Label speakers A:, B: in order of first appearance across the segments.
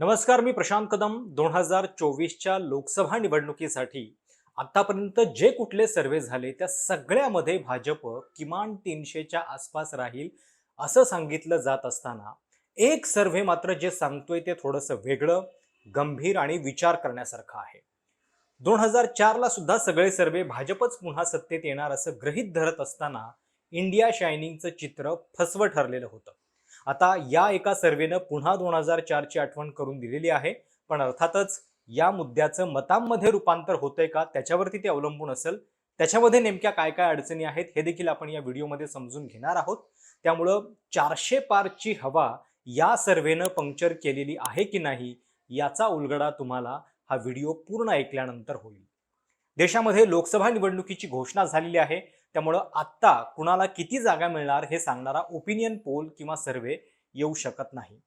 A: नमस्कार मी प्रशांत कदम. दोन हजार चोवीसच्या लोकसभा निवडणुकीसाठी आतापर्यंत जे कुठले सर्वे झाले त्या सगळ्यामध्ये भाजप किमान तीनशेच्या आसपास राहील असं सांगितलं जात असताना एक सर्व्हे मात्र जे सांगतोय ते थोडंसं वेगळं गंभीर आणि विचार करण्यासारखं आहे. दोन हजार चारला सुद्धा सगळे सर्वे भाजपच पुन्हा सत्तेत येणार असं गृहीत धरत असताना इंडिया शायनिंगचं चित्र फसवं ठरलेलं होतं. आता या एका सर्वेनं पुन्हा दोन हजार चारची आठवण करून दिलेली आहे. पण अर्थातच या मुद्द्याचं मतांमध्ये रूपांतर होतंय का त्याच्यावरती ते अवलंबून असेल त्याच्यामध्ये नेमक्या काय काय अडचणी आहेत हे देखील आपण या व्हिडिओमध्ये समजून घेणार आहोत. त्यामुळं चारशे पारची हवा या सर्वेनं पंक्चर केलेली आहे की नाही याचा उलगडा तुम्हाला हा व्हिडिओ पूर्ण ऐकल्यानंतर होईल. देशामध्ये लोकसभा निवडणुकीची घोषणा झालेली आहे. त्यामुळं आत्ता कुणाला किती जागा मिळणार हे सांगणारा ओपिनियन पोल किंवा सर्वे येऊ शकत नाही.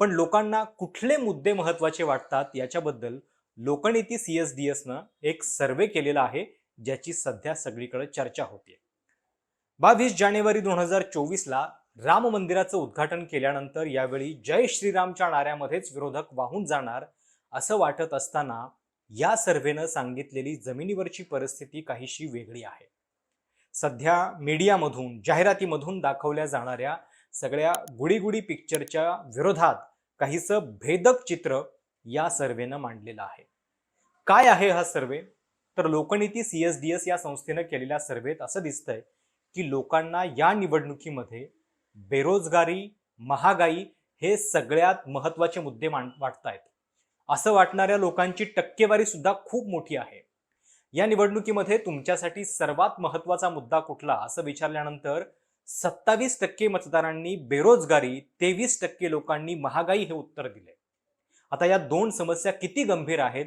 A: पण लोकांना कुठले मुद्दे महत्त्वाचे वाटतात याच्याबद्दल लोकनीती सी एस डी एसनं एक सर्वे केलेला आहे ज्याची सध्या सगळीकडे चर्चा होते बावीस जानेवारी दोन हजार चोवीसला राम मंदिराचं उद्घाटन केल्यानंतर यावेळी जय श्रीरामच्या नाऱ्यामध्येच विरोधक वाहून जाणार असं वाटत असताना या सर्व्हेनं सांगितलेली जमिनीवरची परिस्थिती काहीशी वेगळी आहे. सध्या मीडियामधून जाहिरातीमधून दाखवल्या जाणाऱ्या सगळ्या गुडीगुडी पिक्चरच्या विरोधात काहीसं भेदक चित्र या सर्वेनं मांडलेलं आहे. काय आहे हा सर्वे? तर Lokniti C S D S या संस्थेनं केलेल्या सर्वेत असं दिसतंय की लोकांना या निवडणुकीमध्ये बेरोजगारी महागाई हे सगळ्यात महत्त्वाचे मुद्दे मान वाटतायत. असं वाटणाऱ्या लोकांची टक्केवारी सुद्धा खूप मोठी आहे. या निवडणुकीमध्ये तुमच्यासाठी सर्वात महत्त्वाचा मुद्दा कुठला? असं विचारल्यानंतर सत्तावीस टक्के मतदारांनी बेरोजगारी तेवीस टक्के लोकांनी महागाई हे उत्तर दिले. आता या दोन समस्या किती गंभीर आहेत?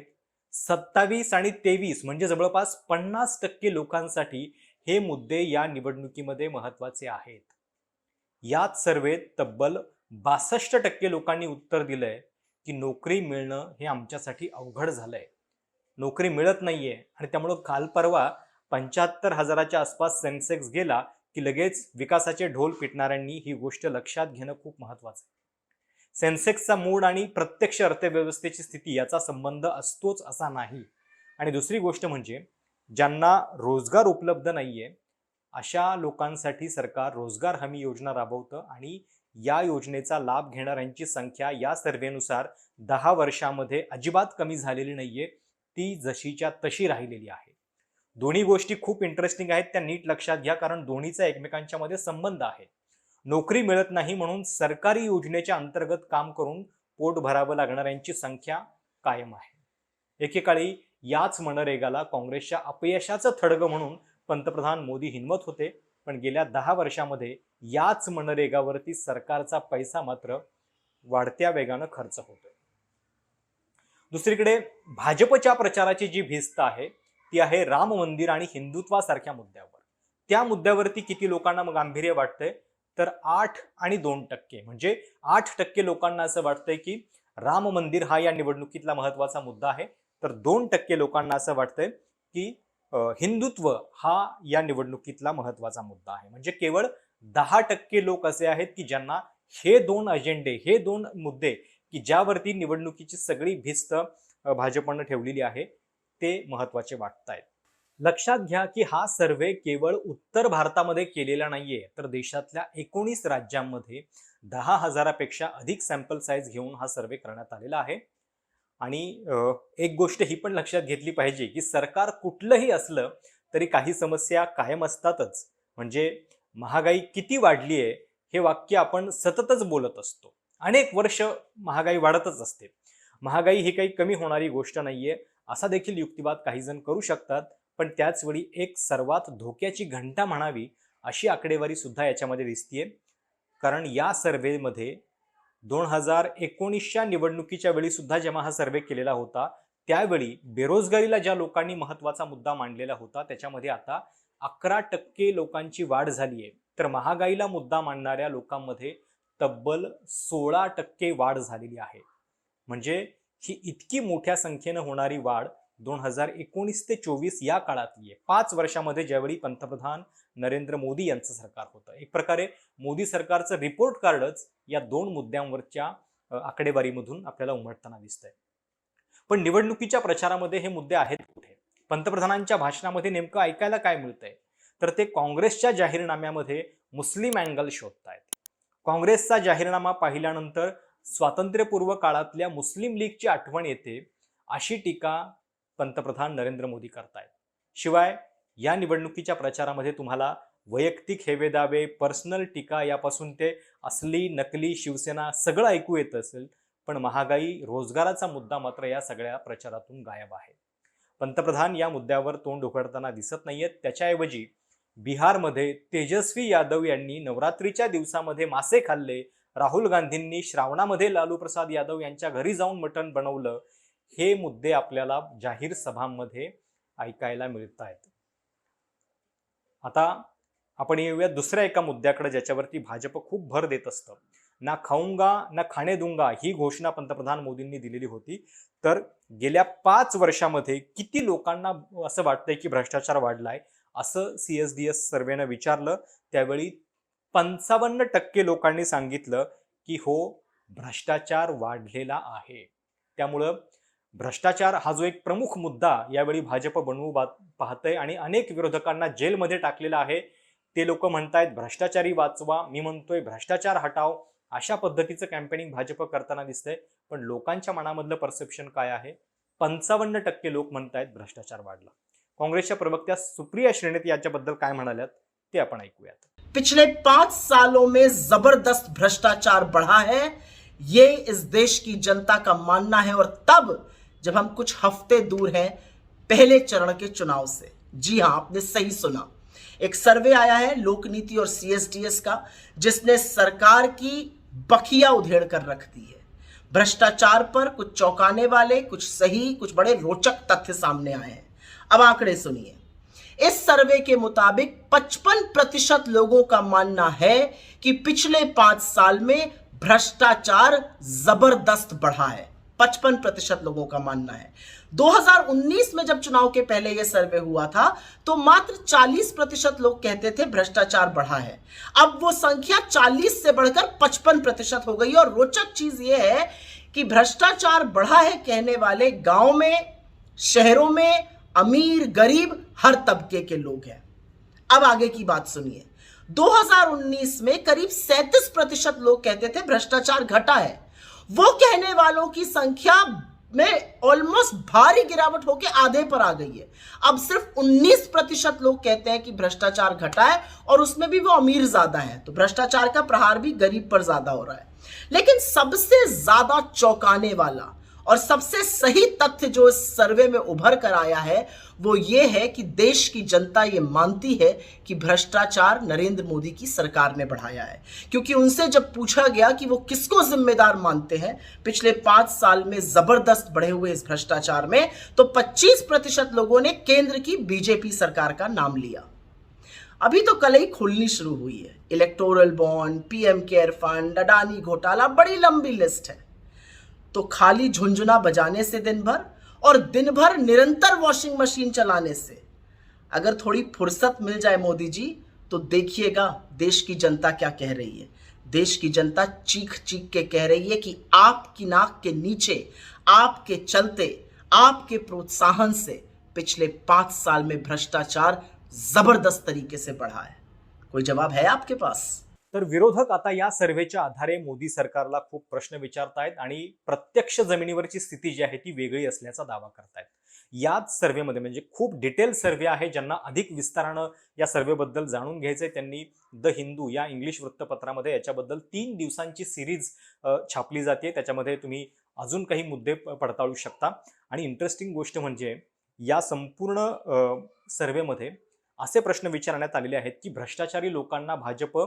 A: सत्तावीस आणि तेवीस म्हणजे जवळपास पन्नास टक्के लोकांसाठी हे मुद्दे या निवडणुकीमध्ये महत्त्वाचे आहेत. याच सर्वेत तब्बल बासष्ट टक्के लोकांनी उत्तर दिलंय की नोकरी मिळणं हे आमच्यासाठी अवघड झालंय. नोकरी मिळत नाहीये. आणि त्यामुळं काल परवा पंच्याहत्तर हजाराच्या आसपास सेन्सेक्स गेला की लगेच विकासाचे ढोल पिटणाऱ्यांनी ही गोष्ट लक्षात घेणं खूप महत्वाचं आहे. सेन्सेक्सचा मूड आणि प्रत्यक्ष अर्थव्यवस्थेची स्थिती याचा संबंध असतोच असा नाही. आणि दुसरी गोष्ट म्हणजे ज्यांना रोजगार उपलब्ध नाहीये अशा लोकांसाठी सरकार रोजगार हमी योजना राबवतं आणि या योजनेचा लाभ घेणाऱ्यांची संख्या या सर्वेनुसार दहा वर्षामध्ये अजिबात कमी झालेली नाहीये. ती जशीच्या तशी राहिलेली आहे. दोन्ही गोष्टी खूप इंटरेस्टिंग आहेत त्या नीट लक्षात घ्या कारण दोन्हीचा एकमेकांच्या मध्ये संबंध आहे. नोकरी मिळत नाही म्हणून सरकारी योजनेच्या अंतर्गत काम करून पोट भरावं लागणाऱ्यांची संख्या कायम आहे. एकेकाळी याच मनरेगाला काँग्रेसच्या अपयशाचं थडगं म्हणून पंतप्रधान मोदी हिनवत होते पण गेल्या दहा वर्षामध्ये याच मनरेगावरती सरकारचा पैसा मात्र वाढत्या वेगानं खर्च होतोय. दुसरीकडे भाजपच्या प्रचाराची जी भिस्त आहे ती आहे राम मंदिर आणि हिंदुत्वासारख्या मुद्द्यावर. त्या मुद्द्यावरती किती लोकांना मग गांभीर्य वाटतंय? तर आठ आणि दोन टक्के. म्हणजे आठ टक्के लोकांना असं वाटतंय की राम मंदिर हा या निवडणुकीतला महत्त्वाचा मुद्दा आहे. तर दोन टक्के लोकांना असं वाटतंय की हिंदुत्व हा या निवडणुकीतला महत्त्वाचा मुद्दा आहे. म्हणजे केवळ दहा टक्के लोक असे आहेत की ज्यांना हे दोन अजेंडे हे दोन मुद्दे की ज्यावरती निवडणुकीची सगळी भिस्त भाजपनं ठेवलेली आहे ते महत्त्वाचे वाटत आहेत लक्षात घ्या की हा सर्वे केवळ उत्तर भारतामध्ये केलेला नाहीये तर देशातल्या एकोणीस राज्यांमध्ये दहा हजारापेक्षा अधिक सॅम्पल साईज घेऊन हा सर्वे करण्यात आलेला आहे. आणि एक गोष्ट ही पण लक्षात घेतली पाहिजे की सरकार कुठलंही असलं तरी काही समस्या कायम असतातच. म्हणजे महागाई किती वाढली आहे हे वाक्य आपण सततच बोलत असतो. अनेक वर्ष महागाई वाढतच असते. महागाई ही काही कमी होणारी गोष्ट नाहीये. असा देखील युक्तिवाद काही जण करू शकतात पण त्याच वेळी एक सर्वात धोक्याची घंटा म्हणावी अशी आकडेवारी सुद्धा याच्यामध्ये दिसतीये. कारण या सर्वेमध्ये दोन हजार एकोणीसच्या निवडणुकीच्या वेळी सुद्धा जेव्हा हा सर्वे केलेला होता त्यावेळी बेरोजगारीला ज्या लोकांनी महत्त्वाचा मुद्दा मांडलेला होता त्याच्यामध्ये आता अकरा टक्के लोकांची वाढ झाली आहे तर महागाईला मुद्दा मांडणाऱ्या लोकांमध्ये तब्बल सोळा टक्के वाढ झालेली आहे. म्हणजे ही इतकी मोठ्या संख्येनं होणारी वाढ दोन हजार एकोणीस ते चोवीस या काळातली आहे. पाच वर्षामध्ये ज्यावेळी पंतप्रधान नरेंद्र मोदी यांचं सरकार होतं. एक प्रकारे मोदी सरकारचं रिपोर्ट कार्डच या दोन मुद्द्यांवरच्या आकडेवारीमधून आपल्याला उमटताना दिसतंय. पण निवडणुकीच्या प्रचारामध्ये हे मुद्दे आहेत कुठे? पंतप्रधानांच्या भाषणामध्ये नेमकं ऐकायला काय मिळतंय? तर ते काँग्रेसच्या जाहीरनाम्यामध्ये मुस्लिम अँगल शोधतायत. काँग्रेसचा जाहीरनामा पाहिल्यानंतर स्वातंत्र्यपूर्व काळातल्या मुस्लिम लीगची आठवण येते अशी टीका पंतप्रधान नरेंद्र मोदी करतायत. शिवाय या निवडणुकीच्या प्रचारामध्ये तुम्हाला वैयक्तिक हेवेदावे पर्सनल टीका यापासून ते असली नकली शिवसेना सगळं ऐकू येत असेल पण महागाई रोजगाराचा मुद्दा मात्र या सगळ्या प्रचारातून गायब आहे. पंतप्रधान या मुद्द्यावर तोंड उघडताना दिसत नाहीयेत. त्याच्याऐवजी बिहारमध्ये तेजस्वी यादव यांनी नवरात्रीच्या दिवसामध्ये मासे खाल्ले. राहुल गांधींनी श्रावणामध्ये लालू प्रसाद यादव यांच्या घरी जाऊन मटण बनवलं. हे मुद्दे आपल्याला जाहीर सभांमध्ये ऐकायला मिळत आहेत आता आपण येऊया दुसऱ्या एका मुद्द्याकडे ज्याच्यावरती भाजप खूप भर देत असतं. ना खाऊंगा ना खाणे दुंगा ही घोषणा पंतप्रधान मोदींनी दिलेली होती. तर गेल्या पाच वर्षामध्ये किती लोकांना असं वाटतंय की भ्रष्टाचार वाढलाय? असं सी एस डी एस सर्वेनं विचारलं. त्यावेळी पंचावन्न टक्के लोकांनी सांगितलं की हो भ्रष्टाचार वाढलेला आहे. त्यामुळं भ्रष्टाचार हा जो एक प्रमुख मुद्दा यावेळी भाजप बनवू पाहतंय आणि अनेक विरोधकांना जेलमध्ये टाकलेला आहे. ते लोक म्हणतायत भ्रष्टाचारी वाचवा मी म्हणतोय भ्रष्टाचार हटाव अशा पद्धतीचं कॅम्पेनिंग भाजप करताना दिसतंय. पण लोकांच्या मनामधलं परसेप्शन काय आहे? पंचावन्न टक्के लोक म्हणतायत भ्रष्टाचार वाढला. काँग्रेसच्या प्रवक्त्या सुप्रिया श्रेणीत याच्याबद्दल काय
B: पिछले पाँच सालों में ज़बरदस्त भ्रष्टाचार बढ़ा है। ये इस देश की जनता का मानना है और तब जब हम कुछ हफ़्ते दूर हैं, पहले चरण के चुनाव से। जी हाँ, आपने सही सुना। एक सर्वे आया है लोकनीति और सीएसडीएस का, जिसने सरकार की बखिया उधेड़ कर रख दी है। भ्रष्टाचार पर कुछ चौंकाने वाले, कुछ सही, कुछ बड़े रोचक तथ्य सामने आए हैं। अब आंकड़े सुनिए। इस सर्वे के मुताबिक 55 प्रतिशत लोगों का मानना है कि पिछले पाँच साल में भ्रष्टाचार ज़बरदस्त बढ़ा है। 55 प्रतिशत लोगों का मानना है। 2019 में जब चुनाव के पहले यह सर्वे हुआ था तो मात्र 40 प्रतिशत लोग कहते थे भ्रष्टाचार बढ़ा है। अब वो संख्या 40 से बढ़कर 55 प्रतिशत हो गई और रोचक चीज़ यह है कि भ्रष्टाचार बढ़ा है कहने वाले गाँव में, शहरों में अमीर, गरीब हर तबके के लोग हैं। अब आगे की बात सुनिए। 2019 में करीब 37 प्रतिशत लोग कहते थे भ्रष्टाचार घटा है। वो कहने वालों की संख्या में ऑलमोस्ट भारी गिरावट होकर आधे पर आ गई है। अब सिर्फ़ 19 प्रतिशत लोग कहते हैं कि भ्रष्टाचार घटा है और उसमें भी वो अमीर ज़्यादा है। तो भ्रष्टाचार का प्रहार भी गरीब पर ज़्यादा हो रहा है। लेकिन सबसे ज़्यादा चौंकाने वाला और सबसे सही तथ्य जो इस सर्वे में उभर कर आया है, वो ये है कि देश की जनता ये मानती है कि भ्रष्टाचार नरेंद्र मोदी की सरकार ने बढ़ाया है। क्योंकि उनसे जब पूछा गया कि वो किसको जिम्मेदार मानते हैं, पिछले पाँच साल में ज़बरदस्त बढ़े हुए इस भ्रष्टाचार में तो 25 प्रतिशत लोगों ने केंद्र की बीजेपी सरकार का नाम लिया। अभी तो कल ही खुलनी शुरू हुई है। Electoral bond, PM care fund, Adani घोटाला, बड़ी लंबी लिस्ट है। तो खाली झुंझुना बजाने से दिन भर और दिन भर निरंतर वॉशिंग मशीन चलाने से। अगर थोड़ी फुर्सत मिल जाए मोदी जी तो देखिएगा देश की जनता क्या कह रही है। देश की जनता चीख चीख के कह रही है कि आपकी नाक के नीचे, आपके चलते, आपके प्रोत्साहन से पिछले पाँच साल में भ्रष्टाचार ज़बरदस्त तरीके से बढ़ा है। कोई जवाब है आपके पास?
A: तर विरोधक आता या सर्व्हेच्या आधारे मोदी सरकारला खूप प्रश्न विचारतायत आणि प्रत्यक्ष जमिनीवरची स्थिती जी आहे ती वेगळी असल्याचा दावा करतायत. याच सर्व्हेमध्ये म्हणजे खूप डिटेल सर्व्हे आहे ज्यांना अधिक विस्तारानं या सर्व्हेबद्दल जाणून घ्यायचंय. त्यांनी द हिंदू या इंग्लिश वृत्तपत्रामध्ये याच्याबद्दल तीन दिवसांची सिरीज छापली जाते त्याच्यामध्ये तुम्ही अजून काही मुद्दे प- पडताळू शकता. आणि इंटरेस्टिंग गोष्ट म्हणजे या संपूर्ण सर्व्हेमध्ये असे प्रश्न विचारण्यात आलेले आहेत की भ्रष्टाचारी लोकांना भाजप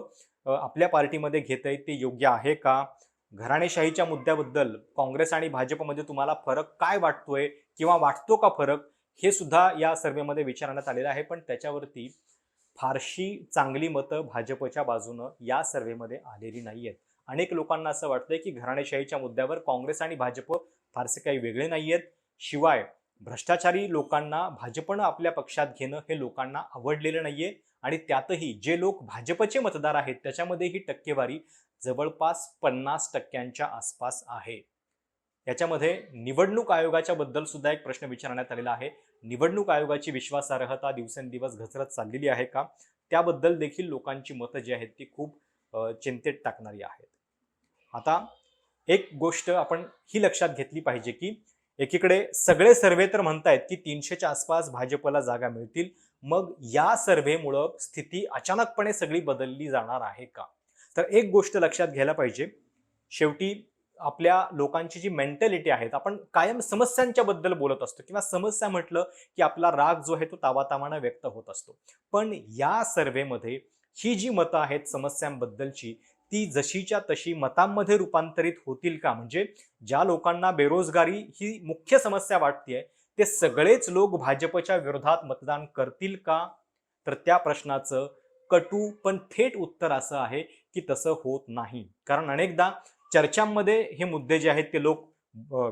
A: आपल्या पार्टीमध्ये घेत आहे ते योग्य आहे का? घराणेशाहीच्या मुद्द्याबद्दल काँग्रेस आणि भाजपमध्ये तुम्हाला फरक काय वाटतोय किंवा वाटतो का फरक? हे सुद्धा या सर्व्हेमध्ये विचारण्यात आलेलं आहे. पण त्याच्यावरती फारशी चांगली मतं भाजपच्या बाजूनं या सर्व्हेमध्ये आलेली नाही आहेत. अनेक लोकांना असं वाटतंय की घराणेशाहीच्या मुद्द्यावर काँग्रेस आणि भाजप फारसे काही वेगळे नाही आहेत. शिवाय भ्रष्टाचारी लोकांना भाजपनं आपल्या पक्षात घेणं हे लोकांना आवडलेलं नाहीये. आणि त्यातही जे लोक भाजपचे मतदार आहेत त्याच्यामध्ये ही टक्केवारी जवळपास पन्नास टक्क्यांच्या आसपास आहे. याच्यामध्ये निवडणूक आयोगाच्या बद्दल सुद्धा एक प्रश्न विचारण्यात आलेला आहे. निवडणूक आयोगाची विश्वासार्हता दिवसेंदिवस घसरत चाललेली आहे का? त्याबद्दल देखील लोकांची मतं जी आहेत ती खूप चिंतेत टाकणारी आहेत. आता एक गोष्ट आपण ही लक्षात घेतली पाहिजे की एकीकडे सगळे सर्वे तर म्हणतायत की तीनशेच्या आसपास भाजपला जागा मिळतील. मग या सर्व्हेमुळं स्थिती अचानकपणे सगळी बदलली जाणार आहे का? तर एक गोष्ट लक्षात घ्यायला पाहिजे. शेवटी आपल्या लोकांची जी मेंटॅलिटी आहेत आपण कायम समस्यांच्या बद्दल बोलत असतो किंवा समस्या म्हटलं की आपला राग जो आहे तो तावातावानं व्यक्त होत असतो. पण या सर्व्हेमध्ये ही जी मतं आहेत समस्यांबद्दलची ती जशीच्या तशी मतांमध्ये रूपांतरित होतील का? म्हणजे ज्या लोकांना बेरोजगारी ही मुख्य समस्या वाटतेय ते सगळेच लोक भाजपच्या विरोधात मतदान करतील का? तर त्या प्रश्नाचं कटू पण थेट उत्तर असं आहे की तसं होत नाही. कारण अनेकदा चर्चांमध्ये हे मुद्दे जे आहेत ते लोक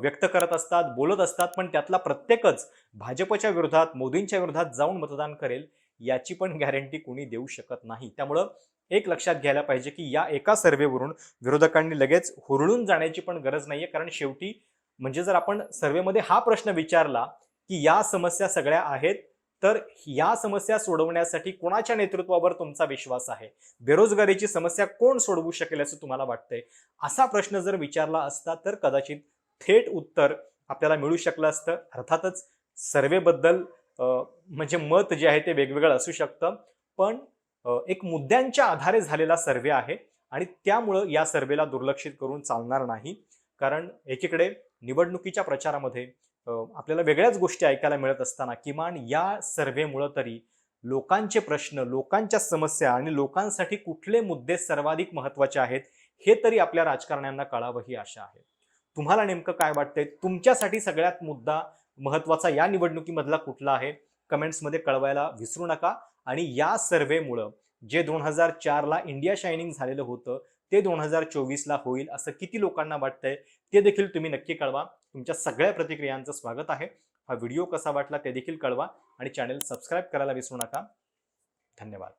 A: व्यक्त करत असतात बोलत असतात पण त्यातला प्रत्येकच भाजपच्या विरोधात मोदींच्या विरोधात जाऊन मतदान करेल याची पण गॅरंटी कोणी देऊ शकत नाही. त्यामुळं एक लक्षात घ्यायला पाहिजे की या एका सर्व्हेवरून विरोधकांनी लगेच हुरळून जाण्याची पण गरज नाहीये. कारण शेवटी म्हणजे जर आपण सर्व्हेमध्ये हा प्रश्न विचारला की या समस्या सगळ्या आहेत तर या समस्या सोडवण्यासाठी कोणाच्या नेतृत्वावर तुमचा विश्वास आहे? बेरोजगारीची समस्या कोण सोडवू शकेल असं तुम्हाला वाटतंय? असा प्रश्न जर विचारला असता तर कदाचित थेट उत्तर आपल्याला मिळू शकलं असतं. अर्थातच सर्वेबद्दल म्हणजे मत जे आहे ते वेगवेगळं असू शकतं. पण एक मुद्द्यांच्या आधारे झालेला सर्वे आहे आणि त्यामुळं या सर्वेला दुर्लक्षित करून चालणार नाही. कारण एकीकडे निवडणुकीच्या प्रचारामध्ये आपल्याला वेगळ्याच गोष्टी ऐकायला मिळत असताना किमान या सर्व्हेमुळं तरी लोकांचे प्रश्न लोकांच्या समस्या आणि लोकांसाठी कुठले मुद्दे सर्वाधिक महत्त्वाचे आहेत हे तरी आपल्या राजकारण्यांना कळावं ही आशा आहे. तुम्हाला नेमकं काय वाटतंय? तुमच्यासाठी सगळ्यात मुद्दा महत्त्वाचा या निवडणुकीमधला कुठला आहे? कमेंट्समध्ये कळवायला विसरू नका. आणि या सर्व्हेमुळं जे दोन हजार चारला इंडिया शायनिंग झालेलं होतं ते दोन हजार चोवीसला होईल असं किती लोकांना वाटतंय ते देखील तुम्ही नक्की कळवा. तुमच्या सगळ्या प्रतिक्रियांचं स्वागत आहे. हा व्हिडिओ कसा वाटला ते देखील कळवा आणि चॅनेल सबस्क्राईब करायला विसरू नका. धन्यवाद.